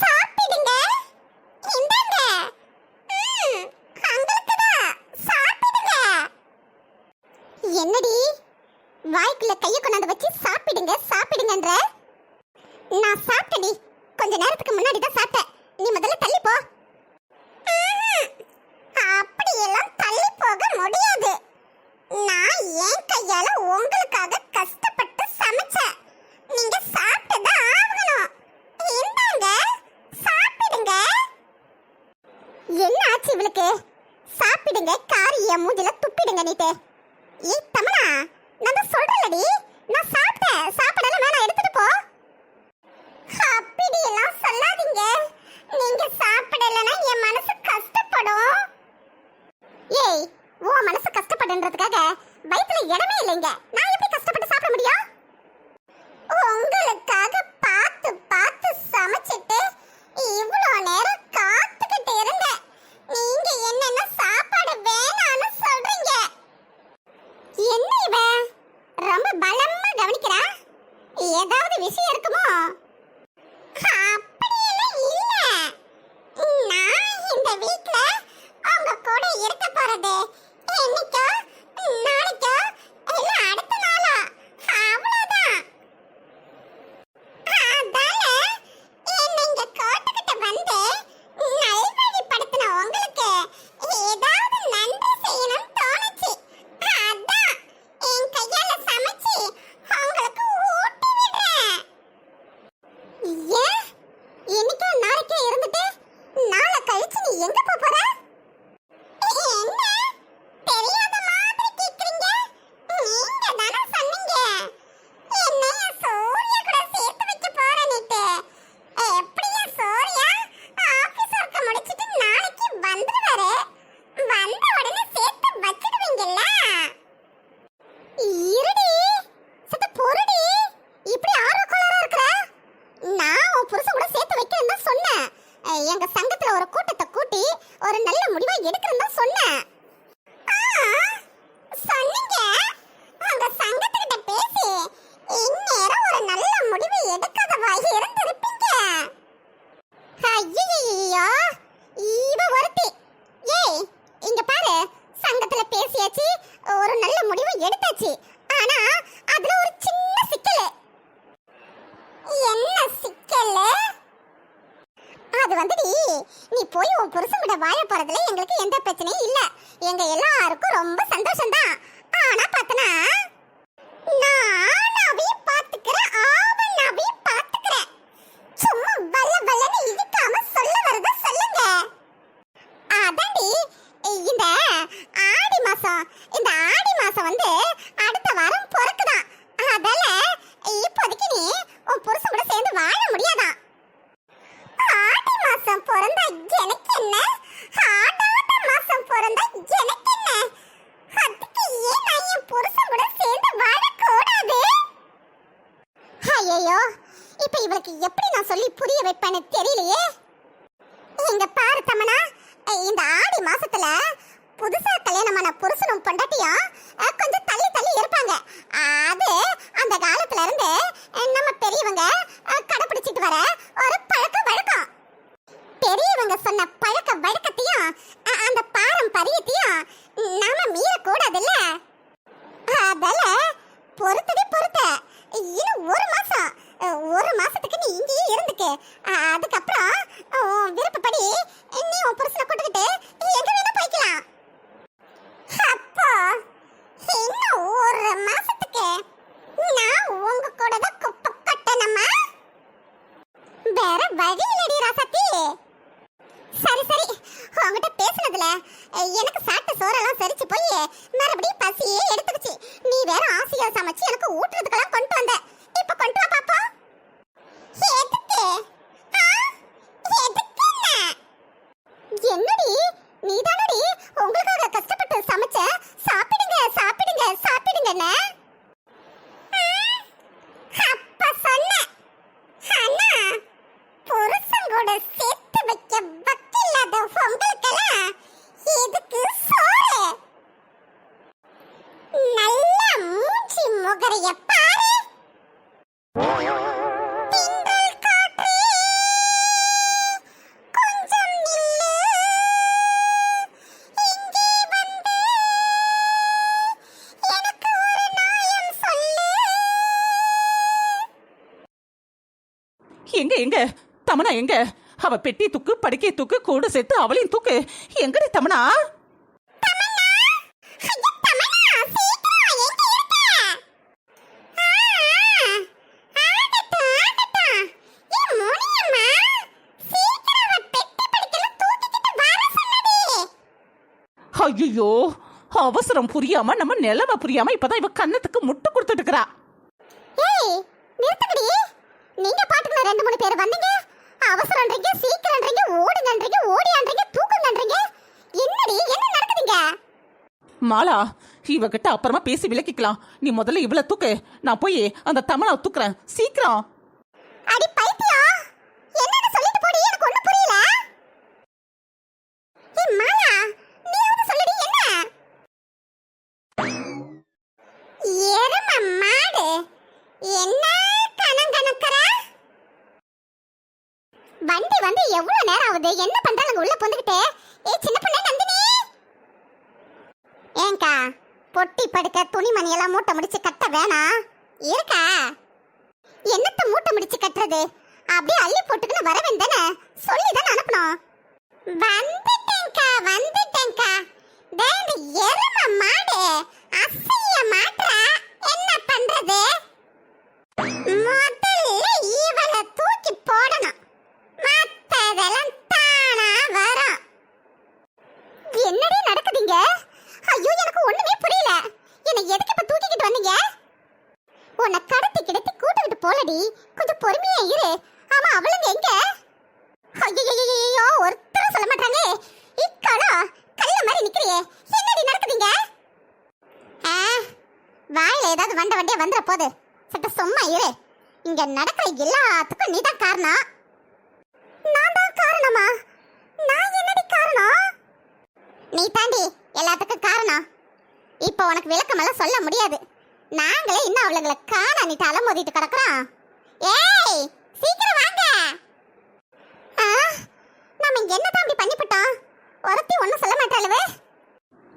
சாப்பிடுங்க. இந்தாங்க. ம், உங்களுக்குதான். சாப்பிடுங்க. என்னடி? வாய்க்குள்ள கைய கொண்டாந்து வச்சு சாப்பிடுங்க சாப்பிடுங்கன்ற. நான் சாப்பிட்டேடி கொஞ்ச நேரத்துக்கு முன்னாடி தான் சாப்பிட்டேன். நீ முதல்ல தள்ளி போ. அப்படியெல்லாம் தள்ளி போக முடியாது. நான் என் கையால உங்களுக்காக கஷ்டப்பட்டு சமைச்சேன் நீங்க சாப்பிட்டுதான் ஆகணும் இந்தாங்க சாப்பிடுங்க என்ன ஆச்சு இவளுக்கு சாப்பிடுங்க காரி என் மூஞ்சில துப்பிடுங்க நீட்டு ஏய் தமனா நான் தான் சொல்றேன்லடி நான் சாப்பிட்டேன் சாப்பிடலாம் வேணாம் எடுத்துட்டு போ அப்படியெல்லாம் சொல்லாதீங்க நீங்க சாப்பிடலனா என் மனசு கஷ்டப்படும் ஏய் உன் மனசு கஷ்டப்படுன்றதுக்காக வயிற்றுல இடமே இல்லைங்க. நான் எப்படி கஷ்டப்பட்டு சாப்பிட முடியும்? உங்களுக்காக பார்த்து பார்த்து சமைச்சிட்டு இவ்வளோ நேரம் காத்துக்கிட்டு இருந்தேன். நீங்க என்னென்ன சாப்பாடு வேணாம்னு சொல்றீங்க? என்ன இவ? ரொம்ப பலமா கவனிக்கிறா? ஏதாவது விஷயம் இருக்குமோ? அப்படியெல்லாம் இல்லை. நான் இந்த வீட்டில் உங்க கூட இருக்க போறது என்னைக்கோ இல்ல அடுத்த நாளா அவ்வளவுதான் அதால என்னை இங்க கோட்டைக்கிட்ட வந்து நல்வழிப்படுத்தின உங்களுக்கு ஏதாவது நன்றி செய்யணும்னு தோணுச்சு அதான் என் கையால சமைச்சு உங்களுக்கு ஊட்டி விடுறேன் ஏன் இன்னைக்கோ நாளைக்கோ இருந்துட்டு நாளை கழிச்சு நீ எங்க போப் போற என்ன தெரியாத மாதிரி கேக்குறீங்க நீங்க தானே சொன்னீங்க என்னைய சூர்யா கூட சேர்த்து வைக்க போறேன்னுட்டு எப்படியா சூர்யா ஆபீஸ் ஒர்க்க முடிச்சிட்டு நாளைக்கு வந்துருவாரு வந்த உடனே சேர்த்து வச்சிடுவீங்கல்ல இருடி சத்த பொறுடி இப்படி ஆர்வக்கோளாரா இருக்கிற நான் உன் புருஷன் கூட சேர்த்து வைக்கிறேன்னு தான் சொன்னேன் அஹ் எங்க சங்கத்துல ஒரு கூட்டத்தை கூட்டி ஒரு நல்ல முடிவா எடுக்கிறேன்னு தான் சொன்னேன் ஆ, சொன்னீங்க உங்க சங்கத்துக்கிட்ட பேசி இந்நேரம் ஒரு நல்ல முடிவு எடுக்காதவா இருந்திருப்பீங்க ஐயையோ இவ ஒருத்தி ஏய் இங்க பாரு சங்கத்துல பேசியாச்சு ஒரு நல்ல முடிவு எடுத்தாச்சு ஆனா அதுல ஒரு சின்ன சிக்கல் என்ன சிக்கல் அது வந்துடி நீ போய் உன் புருஷன் கூட வாழ போறதுல எங்களுக்கு எந்த பிரச்சனையும் இல்ல. எங்க எல்லாருக்கும் ரொம்ப சந்தோஷம் தான் ஆனா பார்த்தனா நான் அவையும் பாத்துக்கிறேன் அவன் அவையும் பாத்துக்கிறேன். சும்மா வல்ல வல்லன்னு இழுக்காம சொல்ல வரத சொல்லுங்க. அதாண்டி இந்த ஆடி மாசம் இந்த ஆடி மாசம் வந்து அடுத்த வாரம் பிறக்குதாம் அதால இப்போதைக்கு நீ உன் புருஷன் கூட சேர்ந்து வாழ முடியாதாம் ஆடி மாசம் பிறந்தா எனக்கு என்ன ஆடாத மாசம் பிறந்தா எனக்கு என்ன அதுக்கு ஏன் நான் என் புருஷன் கூட சேர்ந்து வாழக்கூடாது ஐயோ இப்ப இவளுக்கு எப்படி நான் சொல்லி புரிய வைப்பேன்னு தெரியலையே இங்க பாரு தமனா இந்த ஆடி புதுசா கல்யாணமான புருஷனும் பொண்டாட்டியும் கொஞ்சம் தள்ளி தள்ளி இருப்பாங்க. அது அந்த காலத்துல இருந்து நம்ம பெரியவங்க கடைபிடிச்சிட்டு வர ஒரு பழக்க வழக்கம். பெரியவங்க சொன்ன பழக்க வழக்கத்தையும் அந்த பாரம்பரியத்தையும் நாம மீறக்கூடாதுல்ல? அதால பொறுத்ததே பொறுத்த. இன்னும் ஒரு மாசம் ஒரு மாசத்துக்கு நீ இங்கேயே இருந்துக்கு. எங்க தமனா எங்க? அவ பெட்டி தூக்கு படுக்கை தூக்கு கூட சேர்த்து அவளையும் தூக்கு. எங்கடி தமனா? எங்க. ஐயோ அவசரம் புரியாம நம்ம நிலைமை புரியாம இப்பதான் இவ கன்னத்துக்கு முட்டு கொடுத்துட்டு இருக்கிறா ஏய், நிறுத்துங்கடி. நீங்க பாட்டுக்கு ரெண்டு மூணு பேர் வந்தீங்க. அவசரம்ன்றீங்க சீக்கிரம்ன்றீங்க ஓடுங்கன்றீங்க ஓடியான்றீங்க தூக்குங்கன்றீங்க என்னடி என்ன நடக்குதுங்க? மாலா இவகிட்ட அப்புறமா பேசி விளக்கிக்கலாம். நீ முதல்ல இவ்வளவு தூக்கு. நான் போய் அந்த தமனா தூக்குறேன். சீக்கிரம் அடி பைத்தியம் என்னன்னு சொல்லிட்டு போடி எனக்கு ஒண்ணும் புரியல ஏய் மாலா நீயாவது சொல்லுடி என்ன எரும மாடு என்ன கணம் கணக்கற வண்டி வந்து எவ்வளவு என்ன பண்றாங்க? உள்ள பொந்துகிட்டே. ஏய் சின்ன பொண்ணு நந்தினி. ஏங்கா பொட்டி படுக்க துணிமணி எல்லாம் மூட்டை முடிச்சு கட்ட வேணாம் இருக்கா? என்னத்த மூட்டை முடிச்சு கட்டுறது? அப்படியே அள்ளி போட்டுக்கின்னு வரவேன் வேண்டானே சொல்லி தானே அனுப்பணும். வந்துட்டேன்க்கா வந்துட்டேன்க்கா. டேய், எரும மாடு அசைய மாட்றா என்ன பண்றது? முதல்ல இவளை தூக்கி போடணும் மத்ததெல்லாம் தானா வரும் என்னடி நடக்குதுங்க ஐயோ எனக்கு ஒண்ணுமே புரியல என்னை எதுக்கு இப்ப தூக்கிக்கிட்டு வந்தீங்க உன்னை கடத்தி கிடத்தி கூட்டுக்கிட்டு கொஞ்சம் பொறுமையா இரு. ஆமா அவளுங்க எங்க? ஐயோ ஒருத்தரும் சொல்ல மாட்டாங்களே இக்கடா கல்ல மாதிரி நிக்கிறியே. என்னடி நடக்குதுங்க வாயில ஏதாவது வண்ட வண்டியா வந்துட போது சட்ட சும்மா இரு. இங்க நடக்கிற எல்லாத்துக்கும் நீதான் காரணம். நான் தான் காரணமா? நான் என்னடி காரணம்? நீ தாண்டி எல்லாத்துக்கும் காரணம். இப்போ உனக்கு விளக்கமெல்லாம் சொல்ல முடியாது. நாங்களே இன்னும் அவளுங்களை காண நீட்டு அலமோதிட்டு கிடக்குறோம். ஏய் சீக்கிரம் வாங்க. ஆ, நாம இங்க என்ன அப்படி பண்ணிவிட்டோம் ஒருத்தி ஒன்றும் சொல்ல மாட்டாளுவே.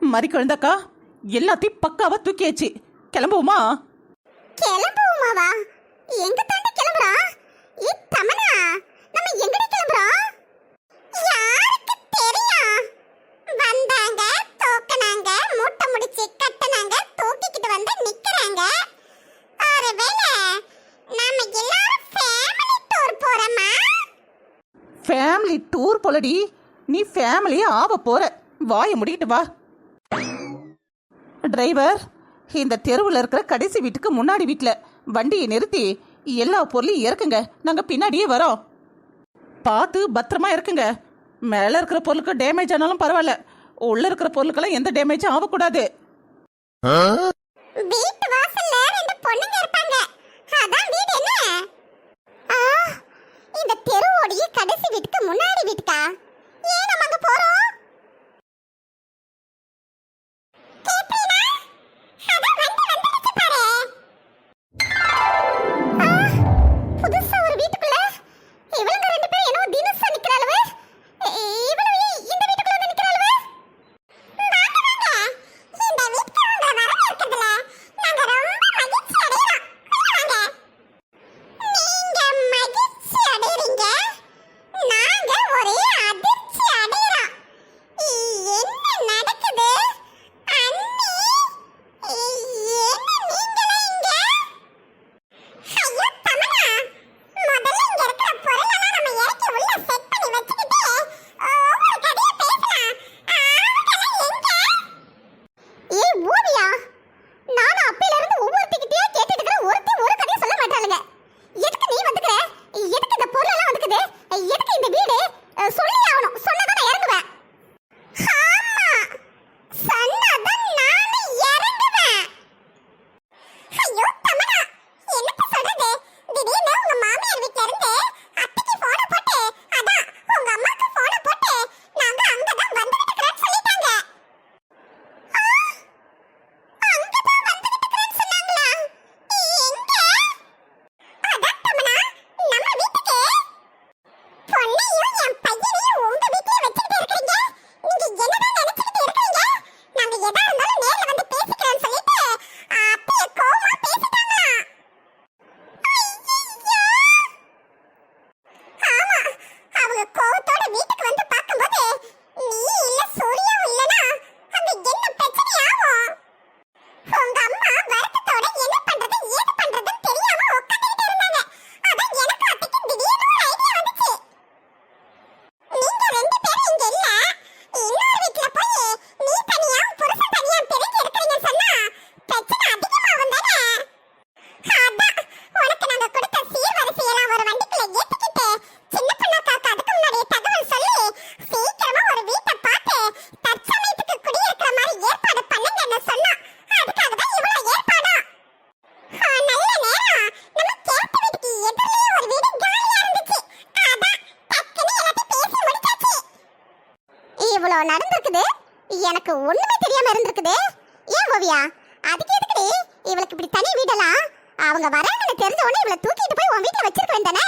மறி குழந்தாக்கா எல்லாத்தையும் பக்காவா தூக்கியாச்சு. கிளம்புவோமா? கிளம்புவோமாவா? எங்க தாண்டி கிளம்புறோம்? ஏ தமனா நம்ம எங்கடி கிளம்புறோம்? யாருக்கு தெரியும்? வந்தாங்க தூக்குனாங்க மூட்டை முடிச்சு கட்டுனாங்க தூக்கிக்கிட்டு வந்து நிக்கிறாங்க ஒருவேளை நாம எல்லாரும் ஃபேமிலி டூர் போறோமா ஃபேமிலி டூர் போலடி. நீ ஃபேமிலியே ஆவ போற. வாயை முடிக்கிட்டு வா. டிரைவர் இந்த தெருவில் இருக்கிற கடைசி வீட்டுக்கு முன்னாடி வீட்டில் வண்டியை நிறுத்தி எல்லா பொருளையும் இறக்குங்க. நாங்கள் பின்னாடியே வரோம். பார்த்து பத்திரமா இருக்குங்க மேலே இருக்கிற பொருளுக்கு டேமேஜ் ஆனாலும் பரவாயில்ல. உள்ள இருக்கிற பொருளுக்கெல்லாம் எந்த டேமேஜும் ஆகக்கூடாது வீட்டு வாசல்ல ரெண்டு பொண்ணுங்க இருப்பாங்க அதான் வீடு என்ன ஆ, இந்த தெருவோடைய கடைசி வீட்டுக்கு முன்னாடி வீட்டுக்கா? ஏன் நம்ம அங்க போறோம்? அதுக்கு எதுக்குடி? இவளுக்கு இப்படி தனி வீடெல்லாம்? அவங்க வராங்கன்னு தெரிஞ்ச உடனே இவளை தூக்கிட்டு போய் உன் வீட்டுல வச்சிருக்க வேண்டானே